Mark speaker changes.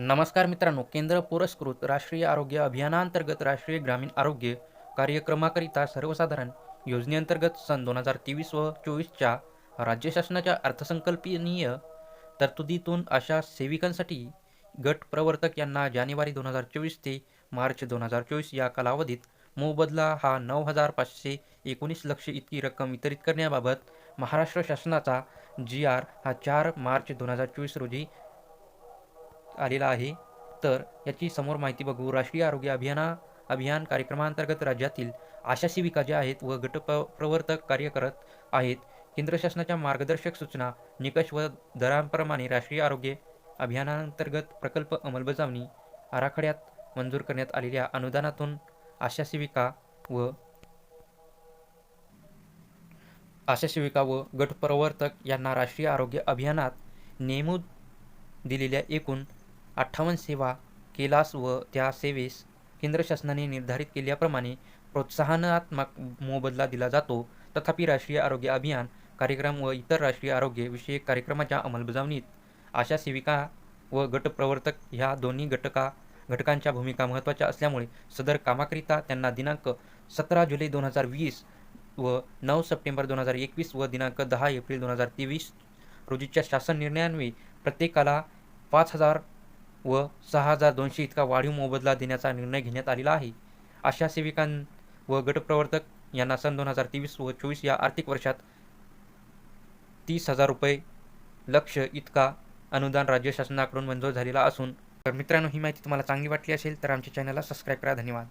Speaker 1: नमस्कार मित्रांनो केंद्र पुरस्कृत राष्ट्रीय आरोग्य अभियानांतर्गत राष्ट्रीय ग्रामीण आरोग्य कार्यक्रमाकरिता सर्वसाधारण योजनेअंतर्गत सन दोन हजार तेवीस व चोवीसच्या राज्य शासनाच्या अर्थसंकल्पीय तरतुदीतून अशा सेविकांसाठी गट प्रवर्तक यांना जानेवारी दोन हजार चोवीस ते मार्च दोन हजार चोवीस या कालावधीत मोबदला हा नऊ हजार पाचशे एकोणीस लक्ष इतकी रक्कम वितरित करण्याबाबत महाराष्ट्र शासनाचा जी आर हा चार मार्च दोन हजार चोवीस रोजी आलेला आहे. तर याची समोर माहिती बघू. राष्ट्रीय आरोग्य अभियाना अभियान कार्यक्रमांतर्गत राज्यातील आशा सेविका ज्या आहेत व गट प्रवर्तक कार्य करत आहेत. केंद्र शासनाच्या मार्गदर्शक सूचना निकष व दरांप्रमाणे राष्ट्रीय आरोग्य अभियानांतर्गत प्रकल्प अंमलबजावणी आराखड्यात मंजूर करण्यात आलेल्या अनुदानातून आशा सेविका व आशा सेविका व गट प्रवर्तक यांना राष्ट्रीय आरोग्य अभियानात नेमून दिलेल्या एकूण अठ्ठावन्न सेवा केलास व त्या सेवेस केंद्र शासनाने निर्धारित केल्याप्रमाणे प्रोत्साहनात्मक मोबदला दिला जातो. तथापि राष्ट्रीय आरोग्य अभियान कार्यक्रम व इतर राष्ट्रीय आरोग्य विषयक कार्यक्रमाच्या अंमलबजावणीत आशा सेविका व गटप्रवर्तक ह्या दोन्ही घटका घटकांच्या भूमिका महत्त्वाच्या असल्यामुळे सदर कामाकरिता त्यांना दिनांक सतरा जुलै दोन हजार वीस व नऊ सप्टेंबर दोन हजार एकवीस व दिनांक दहा एप्रिल दोन हजार तेवीस रोजीच्या शासन निर्णयान्वये प्रत्येकाला पाच हजार व सहा हजार दोनशे इतका वाढीव मोबदला देण्याचा निर्णय घेण्यात आलेला आहे. अशा सेविकां व गटप्रवर्तक यांना सन दोन हजार तेवीस व चोवीस या आर्थिक वर्षात तीस हजार रुपये लक्ष इतका अनुदान राज्य शासनाकडून मंजूर झालेला असून तर मित्रांनो ही माहिती तुम्हाला चांगली वाटली असेल तर आमच्या चॅनलला सबस्क्राईब करा. धन्यवाद.